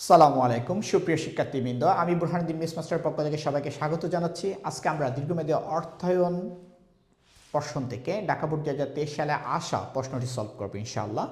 সালামু আলাইকুম, সুপ্রিয় শিক্ষার্থীবৃন্দ। আমি বুরহানুদ্দিন মিস মাস্টার পক্ষ থেকে সবাইকে স্বাগত জানাচ্ছি। আজকে আমরা দীর্ঘমেয়াদী অর্থায়ন প্রশ্ন থেকে ঢাকা বোর্ড দু হাজার তেইশ সালে আসা প্রশ্নটি সলভ করব ইনশাআল্লাহ।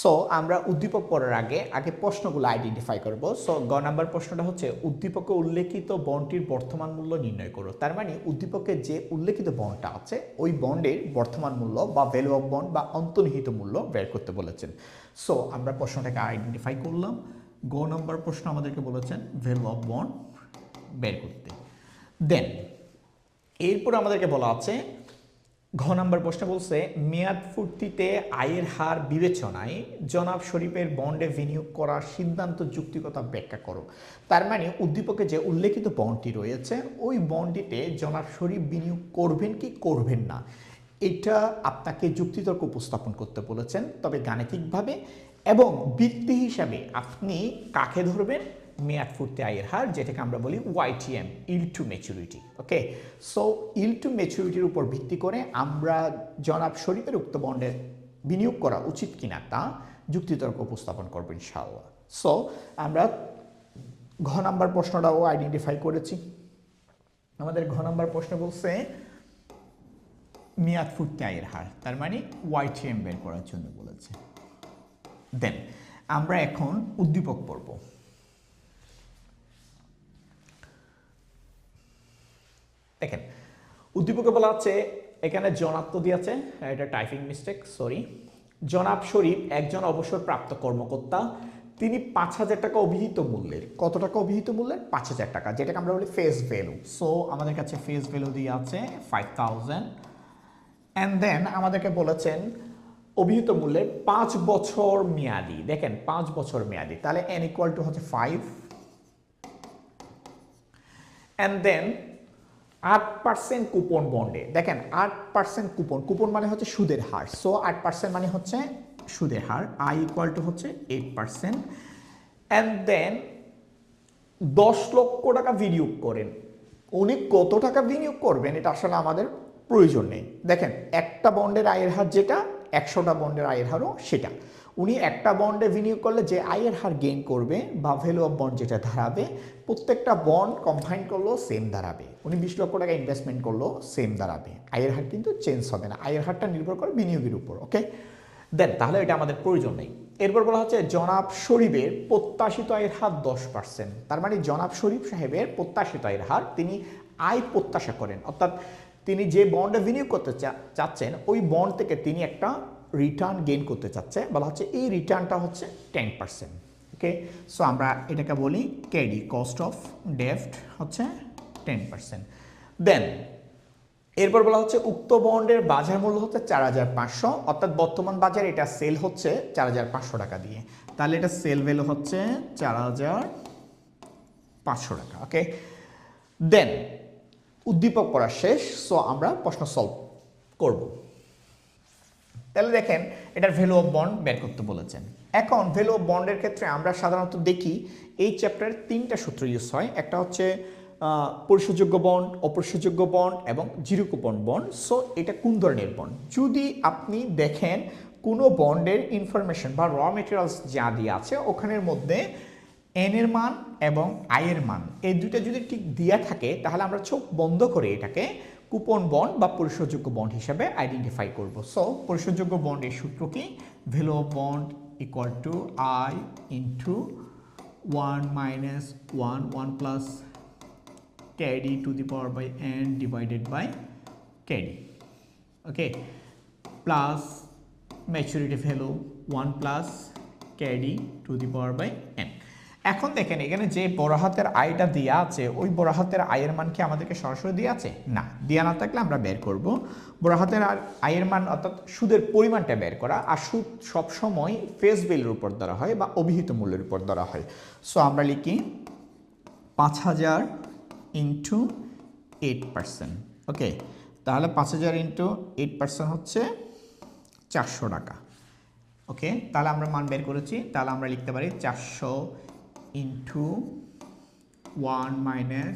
সো আমরা উদ্দীপক পড়ার আগে আগে প্রশ্নগুলো আইডেন্টিফাই করব। সো গ নাম্বার প্রশ্নটা হচ্ছে, উদ্দীপকে উল্লেখিত বন্ডটির বর্তমান মূল্য নির্ণয় করো। তার মানে উদ্দীপকে যে উল্লেখিত বন্ডটা আছে, ওই বন্ডের বর্তমান মূল্য বা ভ্যালু অফ বন্ড বা অন্তর্নিহিত মূল্য বের করতে বলেছেন। সো আমরা প্রশ্নটাকে আইডেন্টিফাই করলাম। গ নম্বর প্রশ্ন আমাদেরকে বলেছেন ভ্যালু অফ বন্ড বের করতে। দেন এরপর আমাদেরকে বলা আছে, ঘ নম্বর প্রশ্ন বলছে, মেয়াদ ফুর্তিতে আয়ের হার বিবেচনায় জনাব শরীফের বন্ডে বিনিয়োগ করার সিদ্ধান্ত যুক্তিকতা ব্যাখ্যা করো। তার মানে উদ্দীপকে যে উল্লেখিত বন্ডটি রয়েছে, ওই বন্ডটিতে জনাব শরীফ বিনিয়োগ করবেন কি করবেন না, এটা আপনাকে যুক্তিতর্ক উপস্থাপন করতে বলেছেন। তবে গাণিতিকভাবে এবং বৃত্তি হিসাবে আপনি কাকে ধরবেন? মেয়াদ ফুর্তি আয়ের হার, যেটাকে আমরা বলি YTM yield to maturity okay so yield to ম্যাচুরিটির উপর ভিত্তি করে আমরা জনাব শরীফের উক্ত বন্ডে বিনিয়োগ করা উচিত কিনা তা যুক্তিতর্ক উপস্থাপন করব ইনশাআল্লাহ। সো আমরা ঘ নাম্বার প্রশ্নটাও আইডেন্টিফাই করেছি। আমাদের ঘ নাম্বার প্রশ্ন বলছে, মেয়াদ ফুর্তি আয়ের হার, তার মানে ওয়াইটিএম বের করার জন্য বলেছে। দেন। আমরা এখন উদ্দীপক পড়ব। দেখেন, উদ্দীপকে বলা আছে এখানে জনাত্ম দিয়েছে, এটা টাইপিং মিস্টেক সরি জনাব শরীফ একজন অবসরপ্রাপ্ত কর্মকর্তা, তিনি পাঁচ হাজার টাকা অভিহিত মূল্যের। কত টাকা অভিহিত মূল্যের? পাঁচ হাজার টাকা, যেটাকে আমরা বলি ফেস ভ্যালু সো আমাদের কাছে ফেস ভ্যালু দিয়ে আছে ফাইভ থাউজেন্ড অ্যান্ড দেন আমাদেরকে বলেছেন অভিহিত মূল্যের পাঁচ বছর মেয়াদি। দেখেন, পাঁচ বছর মেয়াদি। তাহলে এন ইকুয়াল টু হচ্ছে ফাইভ অ্যান্ড দেন আট পার্সেন্ট কুপন বন্ডে দেখেন, আট পার্সেন্ট কুপন কুপন মানে হচ্ছে সুদের হার। সো আট পার্সেন্ট মানে হচ্ছে সুদের হার। আই ইকুয়াল টু হচ্ছে এইট পার্সেন্ট অ্যান্ড দেন দশ লক্ষ টাকা বিনিয়োগ করেন। উনি কত টাকা বিনিয়োগ করবেন? এটা আসলে আমাদের প্রয়োজন নেই। দেখেন, একটা বন্ডের আয়ের হার যেটা একশোটা বন্ডের আয়ের হারও সেটা। উনি একটা বন্ডে বিনিয়োগ করলে যে আয়ের হার গেইন করবে বা ভ্যালু অফ বন্ড যেটা দাঁড়াবে প্রত্যেকটা বন্ড কম্বাইন করলেও সেম দাঁড়াবে উনি বিশ লক্ষ টাকা ইনভেস্টমেন্ট করলেও সেম দাঁড়াবে আয়ের হার কিন্তু চেঞ্জ হবে না। আয়ের হারটা নির্ভর করে বিনিয়োগের উপর ওকে দেন তাহলে এটা আমাদের প্রয়োজন নেই। এরপর বলা হচ্ছে জনাব শরীফের প্রত্যাশিত আয়ের হার দশ পার্সেন্ট তার মানে জনাব শরীফ সাহেবের প্রত্যাশিত আয়ের হার তিনি আয় প্রত্যাশা করেন। অর্থাৎ তিনি যে বন্ডে বিনিয়োগ করতে চাচ্ছেন, ওই বন্ড থেকে তিনি একটা রিটার্ন গেইন করতে চাচ্ছে। বলা হচ্ছে এই রিটার্নটা হচ্ছে টেন পার্সেন্ট ওকে সো আমরা এটাকে বলি কেডি কস্ট অফ ডেফট হচ্ছে টেন পার্সেন্ট দেন এরপর বলা হচ্ছে উক্ত বন্ডের বাজার মূল্য হচ্ছে চার হাজার পাঁচশো, অর্থাৎ বর্তমান বাজারে এটা সেল হচ্ছে চার হাজার পাঁচশো টাকা দিয়ে। তাহলে এটা সেল ভ্যালু হচ্ছে চার হাজার পাঁচশো টাকা ওকে দেন উদ্দীপক করা শেষ সো আমরা প্রশ্ন সলভ করব। তাহলে দেখেন, এটার ভ্যালু অফ বন্ড বের করতে বলেছেন। এখন ভ্যালু অফ বন্ডের ক্ষেত্রে আমরা সাধারণত দেখি, এই চ্যাপ্টারের তিনটা সূত্র ইউজ হয়। একটা হচ্ছে পরিশোধযোগ্য বন্ড অপরিশোধযোগ্য বন্ড এবং জিরো বন্ড সো এটা কোন ধরনের বন্ড যদি আপনি দেখেন, কোনো বন্ডের ইনফরমেশন বা র মেটেরিয়ালস যা দিয়ে আছে, ওখানের মধ্যে এন এর মান এবং আয়ের মান। এই দুইটা যদি ঠিক দেওয়া থাকে, তাহলে আমরা চোখ বন্ধ করে এটাকে কুপন বন্ড বা পরিশোধযোগ্য বন্ড হিসাবে আইডেন্টিফাই করব। সো পরিশোধযোগ্য বন্ডের সূত্র কি? Of bond equal to I into one minus one one plus K d to the power by N divided by K d okay plus maturity value one plus K d to the power by N এখন দেখেন, এখানে যে বড় হাতের আয়টা দেওয়া আছে, ওই বড় হাতের আয়ের মান কি আমাদেরকে সরাসরি দিয়ে আছে? না দেওয়া না থাকলে আমরা বের করব। বড় হাতের আয়ের মান অর্থাৎ সুদের পরিমাণটা বের করা, আর সুদ সবসময় ফেস বিলের উপর ধরা হয় বা অভিহিত মূল্যের উপর ধরা হয়। সো আমরা লিখি পাঁচ হাজার ইন্টু এইট পার্সেন্ট ওকে তাহলে পাঁচ হাজার ইন্টু এইট পার্সেন্ট হচ্ছে চারশো টাকা ওকে তাহলে আমরা মান বের করেছি, তাহলে আমরা লিখতে পারি চারশো into one minus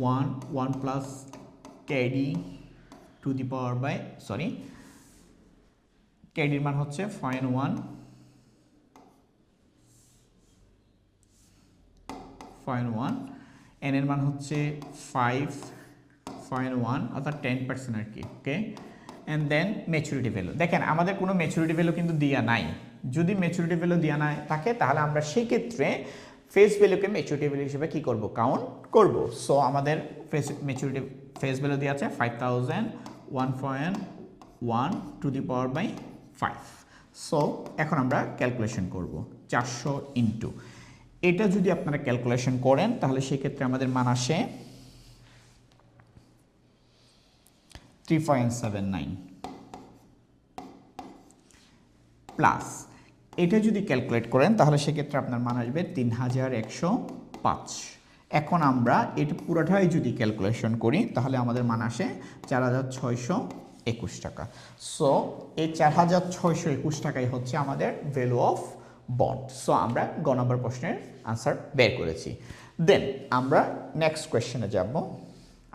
one one plus K d to the power by sorry ক্যাডির মান হচ্ছে fine one point one N এর মান হচ্ছে ফাইভ পয়েন্ট ওয়ান অর্থাৎ টেন পার্সেন্ট আর কি okay and then maturity value দেখেন, আমাদের কোনো মেচুরিটি ভ্যালু কিন্তু দেওয়া নাই। যদি মেচুরিটি ভ্যালু দেওয়া নাই থাকে, তাহলে আমরা সেই ক্ষেত্রে ফেস ভ্যালুকে মেচুরিটি ভ্যালু হিসেবে কী করব? কাউন্ট করব। সো আমাদের ফেস মেচুরিটি ফেস ভ্যালু দেওয়া আছে five thousand one point one to the power by five so এখন আমরা ক্যালকুলেশন করব। চারশো ইন্টু এটা যদি আপনারা ক্যালকুলেশন করেন, তাহলে সেক্ষেত্রে আমাদের মান আসে three point seven nine plus এটা যদি ক্যালকুলেট করেন, তাহলে সেক্ষেত্রে আপনার মান আসবে তিন হাজার একশো পাঁচ। এখন আমরা এটা পুরোটাই যদি ক্যালকুলেশন করি, তাহলে আমাদের মান আসে চার হাজার ছয়শো একুশ টাকা। সো এই চার হাজার ছয়শো একুশ টাকাই হচ্ছে আমাদের ভ্যালু অফ বন্ড সো আমরা গ নম্বর প্রশ্নের আনসার বের করেছি। দেন আমরা নেক্সট কোয়েশ্চেনে যাব।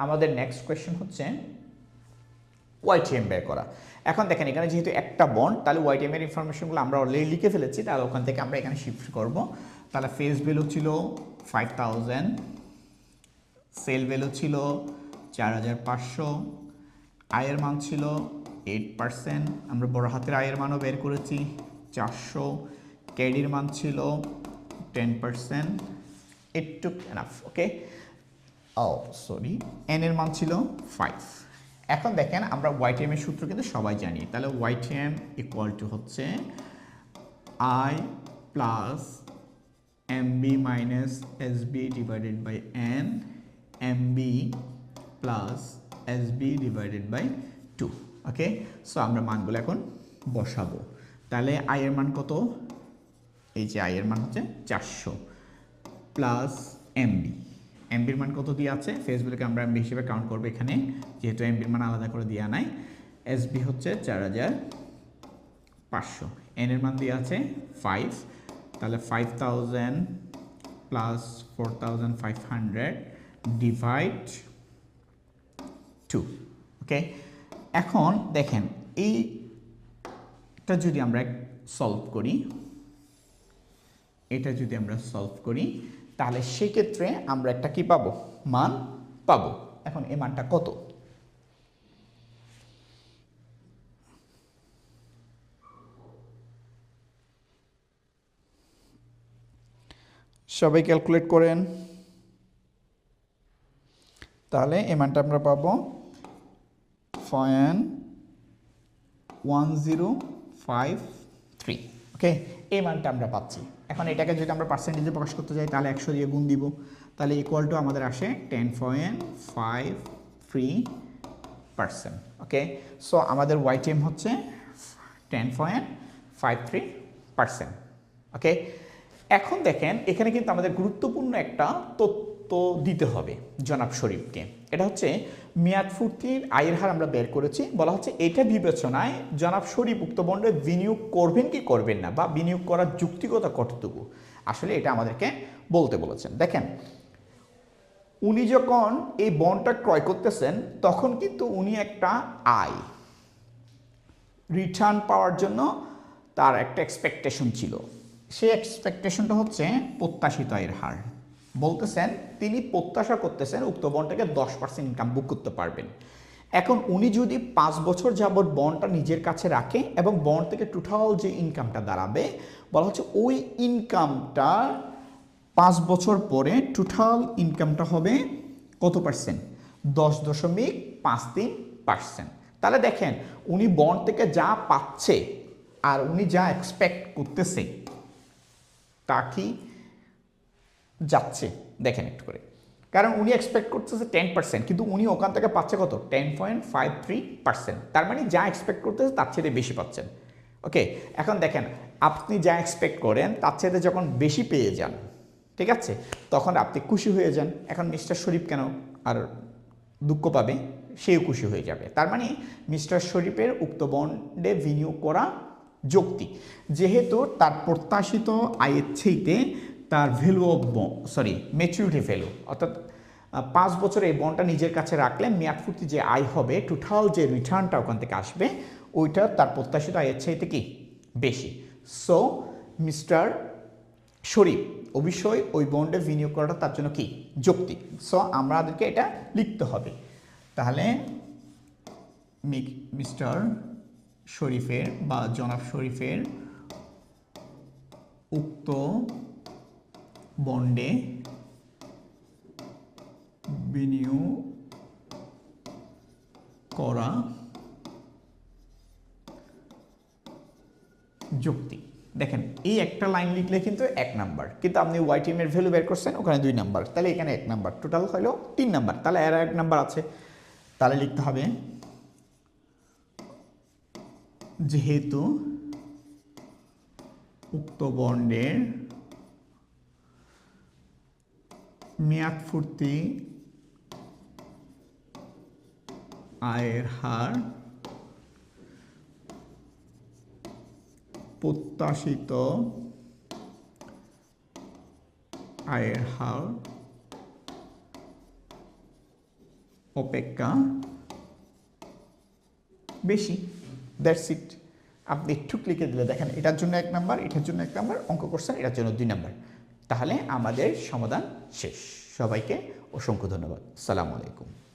আমাদের নেক্সট কোয়েশ্চেন হচ্ছে ওয়াইটিএম বের করা। এখন দেখেন, এখানে যেহেতু একটা বন্ড তাহলে ওয়াইটিএম এর ইনফরমেশনগুলো আমরা অলরেডি লিখে ফেলেছি, তাহলে ওখান থেকে আমরা এখানে শিফট করব। তাহলে ফেস ভ্যালু ছিল ফাইভ থাউজেন্ড সেল ভ্যালু ছিল চার হাজার পাঁচশো আয়ের মান ছিল এইট পার্সেন্ট আমরা বড় হাতের আয়ের মানও বের করেছি চারশো ক্যাডির মান ছিল ten percent it took enough okay oh sorry N এর মান ছিল ফাইভ এখন দেখেন আমরা ওয়াইটিএম এর সূত্র কিন্তু সবাই জানি। তাহলে ওয়াইটিএম ইকুয়াল টু হচ্ছে I plus M B minus S B divided by N M B plus S B divided by two okay so আমরা মানগুলো এখন বসাবো। তাহলে আই এর মান কত? এই যে আই এর মান হচ্ছে চারশো প্লাস এমবি এমবির মান কত দিয়ে আছে? ফেসবুকে আমরা এমবি হিসেবে কাউন্ট করব এখানে, যেহেতু এমবির মান আলাদা করে দেওয়া নাই। এসবি হচ্ছে চার হাজার পাঁচশো। এন এর মান দিয়ে আছে ফাইভ তাহলে five thousand plus four thousand five hundred divide two okay এখন দেখেন, এইটা যদি আমরা সলভ করি, এটা যদি আমরা সলভ করি তাহলে সেক্ষেত্রে আমরা একটা কি পাবো? মান পাবো। এখন এ মানটা কত? সবাই ক্যালকুলেট করেন। তাহলে এ মানটা আমরা পাবো point one zero five three. Okay? এই মানটা আমরা পাচ্ছি। এখন এটাকে যদি আমরা পার্সেন্টেজে প্রকাশ করতে চাই তাহলে একশো দিয়ে গুণ দিব। তাহলে ইকুয়াল টু আমাদের আসে ten point five three percent okay so আমাদের ওয়াইটিএম হচ্ছে ten point five three percent okay এখন দেখেন, এখানে কিন্তু আমাদের গুরুত্বপূর্ণ একটা তথ্য দিতে হবে জনাব শরীফকে। এটা হচ্ছে মেয়াদ ফুর্তির আয়ের হার আমরা বের করেছি। বলা হচ্ছে এটা বিবেচনায় জনাব শরীফ উক্ত বন্ডে বিনিয়োগ করবেন কি করবেন না বা বিনিয়োগ করার যুক্তিকতা কতটুকু? আসলে এটা আমাদেরকে বলতে বলেছেন। দেখেন, উনি যখন এই বন্ডটা ক্রয় করতেছেন, তখন কিন্তু উনি একটা আয় রিটার্ন পাওয়ার জন্য তার একটা এক্সপেকটেশন ছিল। সেই এক্সপেকটেশনটা হচ্ছে প্রত্যাশিত আয়ের হার। বলতেছেন, তিনি প্রত্যাশা করতেছেন উক্ত বন্ডটাকে দশ পার্সেন্ট ইনকাম বুক করতে পারবেন। এখন উনি যদি পাঁচ বছর যাবৎ বন্ডটা নিজের কাছে রাখে এবং বন্ড থেকে টোটাল যে ইনকামটা দাঁড়াবে, বলা হচ্ছে ওই ইনকামটা পাঁচ বছর পরে টোটাল ইনকামটা হবে কত পার্সেন্ট দশ দশমিক পাঁচ তিন পার্সেন্ট তাহলে দেখেন, উনি বন্ড থেকে যা পাচ্ছে আর উনি যা এক্সপেক্ট করতেছে, তা কি যাচ্ছে, দেখেন একটু করে। কারণ উনি এক্সপেক্ট করতেছে টেন পার্সেন্ট কিন্তু উনি ওখান থেকে পাচ্ছে কত? Ten point five three percent তার মানে যা এক্সপেক্ট করতেছে তার চেয়ে বেশি পাচ্ছেন। ওকে এখন দেখেন, আপনি যা এক্সপেক্ট করেন তার চেয়ে যখন বেশি পেয়ে যান, ঠিক আছে? তখন আপনি খুশি হয়ে যান। এখন মিস্টার শরীফ কেন আর দুঃখ পাবে? সেও খুশি হয়ে যাবে। তার মানে মিস্টার শরীফের উক্ত বন্ডে বিনিয়োগ করা যৌক্তিক। যেহেতু তার প্রত্যাশিত আয়ের চেয়েতে তার value of sorry maturity value অর্থাৎ পাঁচ বছর এই বন্ডটা নিজের কাছে রাখলে মেয়াদপূর্তি যে আয় হবে টোটাল যে রিটার্নটা ওখান থেকে আসবে, ওইটা তার প্রত্যাশিত আয়ের চাইতে কি? বেশি। সো মিস্টার শরীফ, অবশ্যই ওই বন্ডে বিনিয়োগ করাটা তার জন্য কি? যৌক্তিক। সো আমাদেরকে এটা লিখতে হবে। তাহলে মিস্টার শরীফের বা জনাব শরীফের উক্ত বন্ডে বিনিয়োগ করা যুক্তি। দেখেন, এই একটা লাইন লিখলে কিন্তু এক নাম্বার, কিন্তু আপনি ওয়াই টিমের ভ্যালু বের করছেন, ওখানে দুই নাম্বার, তাহলে এখানে এক নাম্বার টোটাল হলো তিন নাম্বার, তাহলে আর এক নাম্বার আছে। তাহলে লিখতে হবে, যেহেতু উক্ত বন্ডের মেয়াদ ফুর্তি আয়ের হার, প্রত্যাশিত আয়ের হার, অপেক্ষা বেশি। দ্যাটস ইট আপনি একটু লিখে দিলে দেখেন, এটার জন্য এক নাম্বার এটার জন্য এক নাম্বার অঙ্ক করছেন, এটার জন্য দুই নাম্বার তাহলে আমাদের সমাধান শেষ। সবাইকে অসংখ্য ধন্যবাদ। সালাম আলাইকুম।